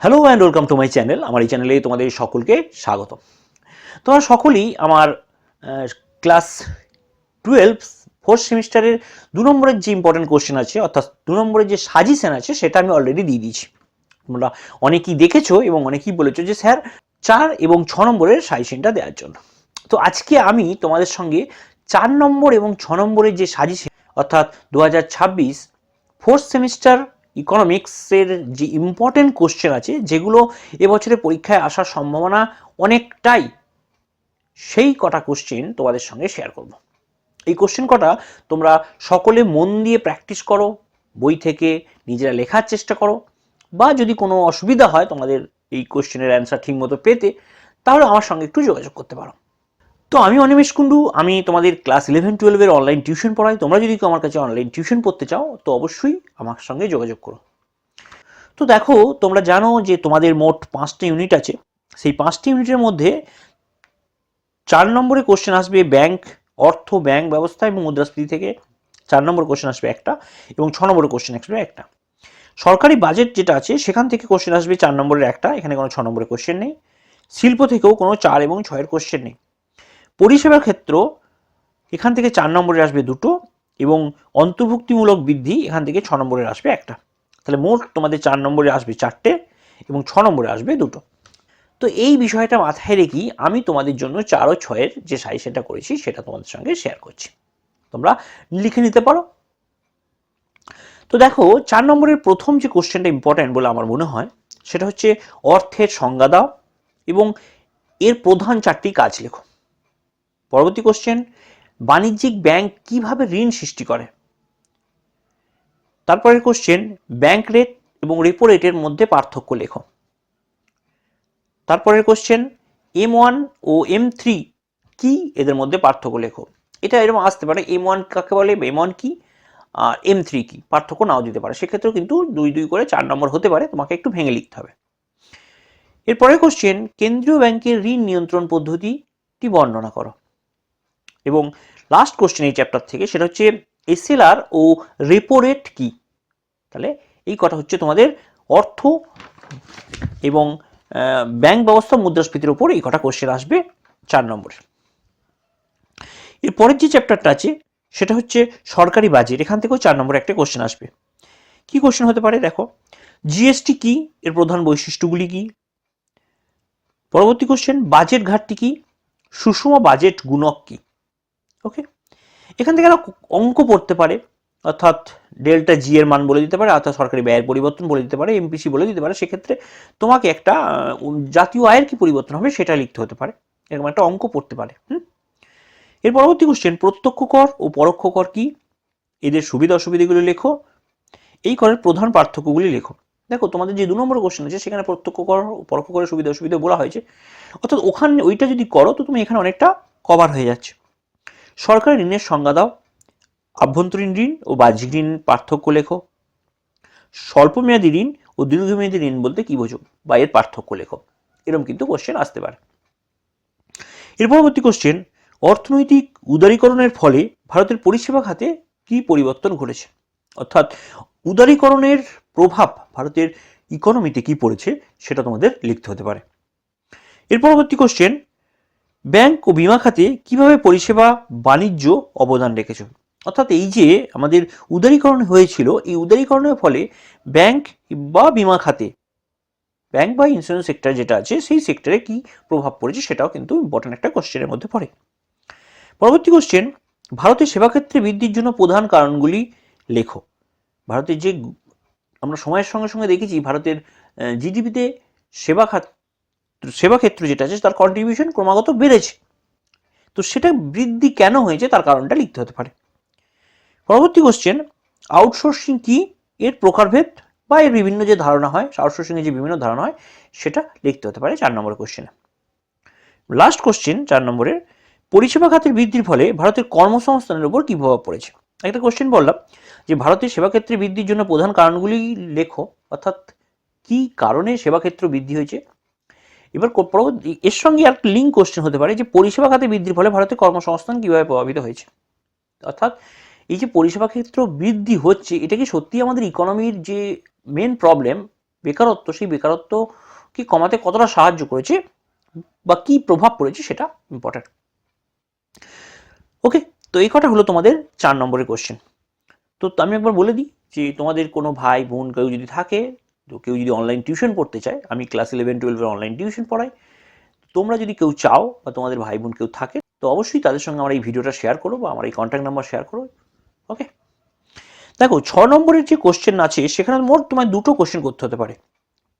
Hello and welcome to my channel আমার এই চ্যানেলে তোমাদের সকলকে স্বাগত তোমরা সকলেই আমার ক্লাস টুয়েলভ ফোর্থ সেমিস্টারের দু নম্বরের যে ইম্পর্টেন্ট কোশ্চেন আছে, অর্থাৎ দু নম্বরের যে সাজেশন আছে, সেটা আমি অলরেডি দিয়ে দিয়েছি। তোমরা অনেকেই দেখেছ এবং অনেকেই বলেছ যে, স্যার, চার এবং ছ নম্বরের সাজেশনটা দেওয়ার জন্য। তো আজকে আমি তোমাদের সঙ্গে চার নম্বর এবং ছ নম্বরের যে সাজেশন অর্থাৎ দু হাজার ছাব্বিশ ফোর্থ সেমিস্টার ইকোনমিক্সের যে ইম্পর্টেন্ট কোশ্চেন আছে, যেগুলো এবছরে পরীক্ষায় আসার সম্ভাবনা অনেকটাই, সেই কটা কোশ্চেন তোমাদের সঙ্গে শেয়ার করব। এই কোশ্চেন কটা তোমরা সকলে মন দিয়ে প্র্যাকটিস করো, বই থেকে নিজেরা লেখার চেষ্টা করো, বা যদি কোনো অসুবিধা হয় তোমাদের এই কোশ্চেনের অ্যান্সার ঠিকমতো পেতে, তাহলে আমার সঙ্গে একটু যোগাযোগ করতে পারো। তো আমি অনিমেষ কুণ্ডু, আমি তোমাদের ক্লাস ইলেভেন টুয়েলভের অনলাইন টিউশন পড়াই। তোমরা যদি আমার কাছে অনলাইন টিউশন পড়তে চাও, তো অবশ্যই আমার সঙ্গে যোগাযোগ করো। তো দেখো, তোমরা জানো যে তোমাদের মোট পাঁচটা ইউনিট আছে। সেই পাঁচটি ইউনিটের মধ্যে চার নম্বরে কোশ্চেন আসবে ব্যাংক অর্থ ব্যাংক ব্যবস্থা এবং মুদ্রাস্ফীতি থেকে। চার নম্বর কোশ্চেন আসবে একটা এবং ছ নম্বরের কোশ্চেন আসবে একটা। সরকারি বাজেট যেটা আছে, সেখান থেকে কোশ্চেন আসবে চার নম্বরের একটা, এখানে কোনো ছ নম্বরের কোশ্চেন নেই। শিল্প থেকেও কোনো চার এবং ছয়ের কোশ্চেন নেই। পরিষেবার ক্ষেত্র এখান থেকে চার নম্বরে আসবে দুটো এবং অন্তর্ভুক্তিমূলক বৃদ্ধি এখান থেকে ছ নম্বরে আসবে একটা। তাহলে মোট তোমাদের চার নম্বরে আসবে চারটে এবং ছ নম্বরে আসবে দুটো। তো এই বিষয়টা মাথায় রেখেই আমি তোমাদের জন্য চার ও ছয়ের যে সাজেশনটা করেছি, সেটা তোমাদের সঙ্গে শেয়ার করছি। তোমরা লিখে নিতে পারো। তো দেখো, চার নম্বরের প্রথম যে কোশ্চেনটা ইম্পর্ট্যান্ট বলে আমার মনে হয়, সেটা হচ্ছে অর্থের সংজ্ঞা দাও এবং এর প্রধান চারটি কাজ লেখো। পরবর্তী কোশ্চেন বাণিজ্যিক ব্যাংক কীভাবে ঋণ সৃষ্টি করে? তারপরের কোশ্চেন ব্যাংক রেট এবং রেপো রেটের মধ্যে পার্থক্য লেখো। তারপরের কোশ্চেন এম ওয়ান ও এম থ্রি কি এদের মধ্যে পার্থক্য লেখো? এটা এরকম আসতে পারে এম ওয়ান কাকে বলে এম ওয়ান কি, আর এম থ্রি কি, পার্থক্য নাও দিতে পারে। সেক্ষেত্রেও কিন্তু দুই দুই করে চার নম্বর হতে পারে, তোমাকে একটু ভেঙে লিখতে হবে। এরপরের কোশ্চেন কেন্দ্রীয় ব্যাংকের ঋণ নিয়ন্ত্রণ পদ্ধতিটি বর্ণনা করো। এবং লাস্ট কোশ্চেন এই চ্যাপ্টার থেকে সেটা হচ্ছে এসএলআর ও রেপো রেট কি? তাহলে এই কথা হচ্ছে তোমাদের অর্থ এবং ব্যাংক ব্যবস্থা মুদ্রাস্ফীতির উপর এই কটা কোশ্চেন আসবে চার নম্বরে। এরপরের যে চ্যাপ্টারটা আছে, সেটা হচ্ছে সরকারি বাজেট এখান থেকেও চার নম্বরে একটা কোশ্চেন আসবে। কি কোশ্চেন হতে পারে? দেখো জিএসটি কি? এর প্রধান বৈশিষ্ট্যগুলি কি? পরবর্তী কোশ্চেন বাজেট ঘাটতি কি? সুষম বাজেট গুণক কি? ওকে এখান থেকে একটা অঙ্ক পড়তে পারে, অর্থাৎ ডেল্টা জি এর মান বলে দিতে পারে, অর্থাৎ সরকারি ব্যয়ের পরিবর্তন বলে দিতে পারে এমপিসি বলে দিতে পারে, সেক্ষেত্রে তোমাকে একটা জাতীয় আয়ের কি পরিবর্তন হবে সেটা লিখতে হতে পারে। এরকম একটা অঙ্ক পড়তে পারে, হুম? এর পরবর্তী কোশ্চেন প্রত্যক্ষ কর ও পরোক্ষ কর কি? এদের সুবিধা অসুবিধাগুলি লেখো, এই করের প্রধান পার্থক্যগুলি লেখো। দেখো, তোমাদের যে দু নম্বর কোশ্চেন আছে, সেখানে প্রত্যক্ষ কর ও পরোক্ষ করের সুবিধা অসুবিধা বলা হয়েছে, অর্থাৎ ওখানে ওইটা যদি করো, তো তুমি এখানে অনেকটা কভার হয়ে যাচ্ছে। সরকারি ঋণের সংজ্ঞা দাও। আভ্যন্তরীণ ঋণ ও বাহ্যিক ঋণ পার্থক্য লেখো। স্বল্পমেয়াদী ঋণ ও দীর্ঘমেয়াদী ঋণ বলতে কি বোঝো? বা এর পার্থক্য লেখো। এরকম কিন্তু কোশ্চেন আসতে পারে। এর পরবর্তী কোশ্চেন অর্থনৈতিক উদারীকরণের ফলে ভারতের পরিষেবা খাতে কি পরিবর্তন ঘটেছে? অর্থাৎ উদারীকরণের প্রভাব ভারতের ইকোনমিতে কি পড়েছে সেটা তোমাদের লিখতে হতে পারে। এর পরবর্তী কোশ্চেন ব্যাংক ও বিমা খাতে কীভাবে পরিষেবা, বাণিজ্য অবদান রেখেছে? অর্থাৎ এই যে আমাদের উদারীকরণ হয়েছিল, এই উদারীকরণের ফলে ব্যাংক বা বিমা খাতে, ব্যাংক বা ইন্স্যুরেন্স সেক্টর যেটা আছে, সেই সেক্টরে কি প্রভাব পড়েছে সেটাও কিন্তু ইম্পর্টেন্ট একটা কোশ্চেনের মধ্যে পড়ে। পরবর্তী কোশ্চেন ভারতের সেবাক্ষেত্রে বৃদ্ধির জন্য প্রধান কারণগুলি লেখো। ভারতের যে, আমরা সময়ের সঙ্গে সঙ্গে দেখেছি, ভারতের জিডিপিতে সেবা খাত সেবা ক্ষেত্র যেটা আছে, তার কন্ট্রিবিউশন ক্রমাগত বেড়েছে। তো সেটা বৃদ্ধি কেন হয়েছে, তার কারণটা লিখতে হতে পারে। পরবর্তী কোশ্চেন আউটসোর্সিং কি? এর প্রকারভেদ বা এর বিভিন্ন যে ধারণা হয় আউটসোর্সিংয়ের যে বিভিন্ন ধারণা হয়, সেটা লিখতে হতে পারে চার নম্বরের কোশ্চেনে লাস্ট কোশ্চেন চার নম্বরের, পরিষেবা খাতের বৃদ্ধির ফলে ভারতের কর্মসংস্থানের উপর কী প্রভাব পড়েছে? একটা কোশ্চেন বললাম যে, ভারতের সেবা ক্ষেত্রে বৃদ্ধির জন্য প্রধান কারণগুলি লেখো, অর্থাৎ কি কারণে সেবা ক্ষেত্র বৃদ্ধি হয়েছে? এবার এর সঙ্গে একটা লিঙ্ক কোশ্চেন হতে পারে যে পরিষেবা খাতে বৃদ্ধির ফলে ভারতের কর্মসংস্থান কীভাবে প্রভাবিত হয়েছে? অর্থাৎ এই যে পরিষেবা ক্ষেত্র বৃদ্ধি হচ্ছে, এটা কি সত্যি আমাদের ইকোনমির যে মেন প্রবলেম বেকারত্ব, সেই বেকারত্ব কি কমাতে কতটা সাহায্য করেছে বা কি প্রভাব পড়েছে সেটা ইম্পর্ট্যান্ট ওকে তো এই কটা হলো তোমাদের চার নম্বরের কোশ্চেন তো আমি একবার বলে দিই যে তোমাদের কোনো ভাই বোন কেউ যদি থাকে তো কেউ যদি অনলাইন টিউশন পড়তে চায়, আমি ক্লাস ইলেভেন টুয়েলভের অনলাইন টিউশন পড়াই। তোমরা যদি কেউ চাও বা তোমাদের ভাই বোন কেউ থাকে, তো অবশ্যই তাদের সঙ্গে আমার এই ভিডিওটা শেয়ার করো বা আমার এই কন্ট্যাক্ট নাম্বার শেয়ার করো ওকে দেখো, ছ নম্বরের যে কোশ্চেন আছে, সেখানে মোট তোমায় দুটো কোশ্চেন করতে হতে পারে।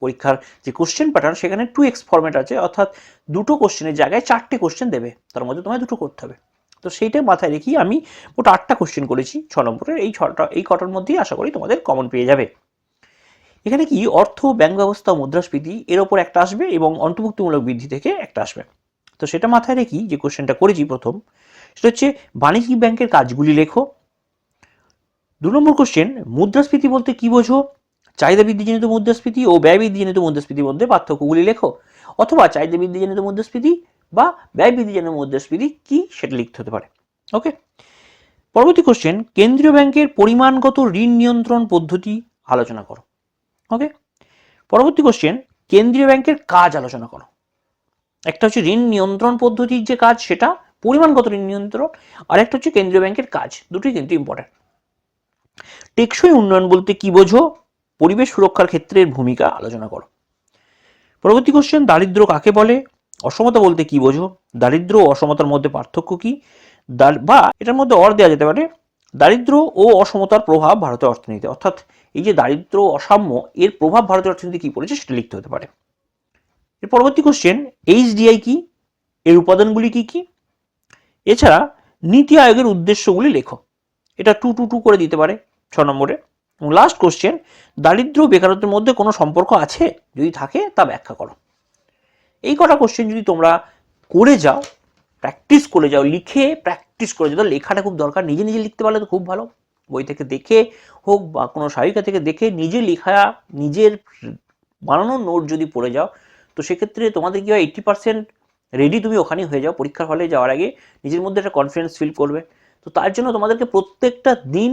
পরীক্ষার যে কোশ্চেন প্যাটার্ন সেখানে টু এক্স ফর্মেট আছে, অর্থাৎ দুটো কোশ্চেনের জায়গায় চারটে কোশ্চেন দেবে। তার মধ্যে তোমায় দুটো করতে হবে। তো সেইটা মাথায় রেখেই আমি মোট আটটা কোশ্চেন করেছি ছ নম্বরের। এই ছটা, এই কটার মধ্যেই আশা করি তোমাদের কমন পেয়ে যাবে। এখানে কি অর্থ ব্যাংক ব্যবস্থা, মুদ্রাস্ফীতি এর ওপর একটা আসবে এবং অন্তর্ভুক্তিমূলক বৃদ্ধি থেকে একটা আসবে। তো সেটা মাথায় রেখি যে কোশ্চেনটা করেছি প্রথম, সেটা হচ্ছে বাণিজ্যিক ব্যাংকের কাজগুলি লেখো। দু নম্বর কোশ্চেন মুদ্রাস্ফীতি বলতে কি বোঝো? চাহিদা বৃদ্ধিজনিত মুদ্রাস্ফীতি ও ব্যয় বৃদ্ধিজনিত মুদ্রাস্ফীতির মধ্যে পার্থক্যগুলি লেখো। অথবা চাহিদা বৃদ্ধিজনিত মুদ্রাস্ফীতি বা ব্যয় বৃদ্ধিজনিত মুদ্রাস্ফীতি কি সেটা লিখতে হতে পারে। ওকে? পরবর্তী কোশ্চেন কেন্দ্রীয় ব্যাংকের পরিমাণগত ঋণ নিয়ন্ত্রণ পদ্ধতি আলোচনা করো। ওকে পরবর্তী কোশ্চেন কেন্দ্রীয় ব্যাংকের কাজ আলোচনা করো। একটা হচ্ছে ঋণ নিয়ন্ত্রণ পদ্ধতির যে কাজ, সেটা পরিমাণগত ঋণ নিয়ন্ত্রণ, আর একটা হচ্ছে কেন্দ্রীয় ব্যাংকের কাজ। দুটোই কিন্তু ইম্পর্টেন্ট টেকসই উন্নয়ন বলতে কি বোঝো? পরিবেশ সুরক্ষার ক্ষেত্রের ভূমিকা আলোচনা করো। পরবর্তী কোশ্চেন দারিদ্র কাকে বলে? অসমতা বলতে কি বোঝো? দারিদ্র ও অসমতার মধ্যে পার্থক্য কি? বা এটার মধ্যে অর দেওয়া যেতে পারে। দারিদ্র ও অসমতার প্রভাব ভারতের অর্থনীতিতে। অর্থাৎ এই যে দারিদ্র অসাম্য, এর প্রভাব ভারতের অর্থনীতি কি পড়েছে সেটা লিখতে হতে পারে। এর পরবর্তী কোশ্চেন এইচডিআই কি? এর উপাদানগুলি কি কি? এছাড়া নীতি আয়োগের উদ্দেশ্যগুলি লেখো। এটা টু টু টু করে দিতে পারে ছ নম্বরে। এবং লাস্ট কোশ্চেন দারিদ্র বেকারত্বের মধ্যে কোনো সম্পর্ক আছে? যদি থাকে, তা ব্যাখ্যা করো। এই কটা কোশ্চেন যদি তোমরা করে যাও প্র্যাকটিস করে যাও, লিখে প্র্যাকটিস করে যাও লেখাটা খুব দরকার। নিজে নিজে লিখতে পারলে তো খুব ভালো। বই থেকে দেখে হোক বা কোনো সাহিকা থেকে দেখে নিজে লেখা, নিজের বানানো নোট যদি পড়ে যাও, তো সেক্ষেত্রে তোমাদের কি হয় এইট্টি পার্সেন্ট রেডি তুমি ওখানেই হয়ে যাও। পরীক্ষার হলে যাওয়ার আগে নিজের মধ্যে একটা কনফিডেন্স ফিল করবে। তো তার জন্য তোমাদেরকে প্রত্যেকটা দিন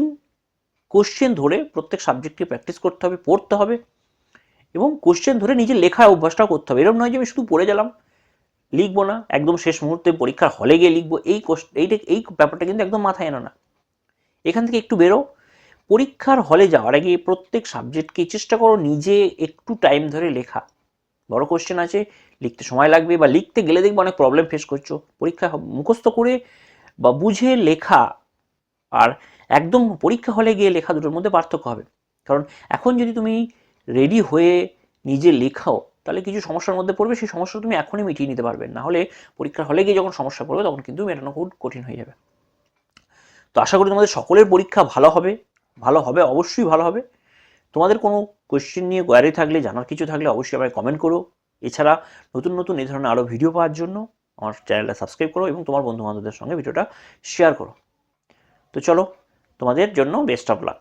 কোশ্চেন ধরে প্রত্যেক সাবজেক্টকে প্র্যাকটিস করতে হবে, পড়তে হবে এবং কোশ্চেন ধরে নিজের লেখার অভ্যাসটাও করতে হবে। এরকম নয় যে আমি শুধু পড়ে গেলাম, লিখব না, একদম শেষ মুহূর্তে পরীক্ষার হলে গিয়ে লিখব। এই এইটা এই ব্যাপারটা কিন্তু একদম মাথায় এনো না। এখান থেকে একটু বেরো। পরীক্ষার হলে যাওয়ার আগে প্রত্যেক সাবজেক্টকে চেষ্টা করো নিজে একটু টাইম ধরে লেখা। বড় কোশ্চেন আছে, লিখতে সময় লাগবে বা লিখতে গেলে দেখবে অনেক প্রবলেম ফেস করছ। পরীক্ষা মুখস্থ করে বা বুঝে লেখা আর একদম পরীক্ষা হলে গিয়ে লেখা দুটোর মধ্যে পার্থক্য হবে। কারণ এখন যদি তুমি রেডি হয়ে নিজে লেখাও, তাহলে কিছু সমস্যার মধ্যে পড়বে, সেই সমস্যা তুমি এখনই মিটিয়ে নিতে পারবে। না হলে পরীক্ষার হলে গিয়ে যখন সমস্যা পড়বে, তখন কিন্তু মেটানো খুব কঠিন হয়ে যাবে। তো আশা করি তোমাদের সকলের পরীক্ষা ভালো হবে ভালো হবে, অবশ্যই ভালো হবে। তোমাদের কোনো কোয়েশ্চেন নিয়ে কোয়ারি থাকলে, জানার কিছু থাকলে অবশ্যই আমায় কমেন্ট করো। এছাড়া নতুন নতুন এই ধরনের আরও ভিডিও পাওয়ার জন্য আমার চ্যানেলটা সাবস্ক্রাইব করো এবং তোমার বন্ধু বান্ধবদের সঙ্গে ভিডিওটা শেয়ার করো। তো চলো, তোমাদের জন্য বেস্ট অফ লাক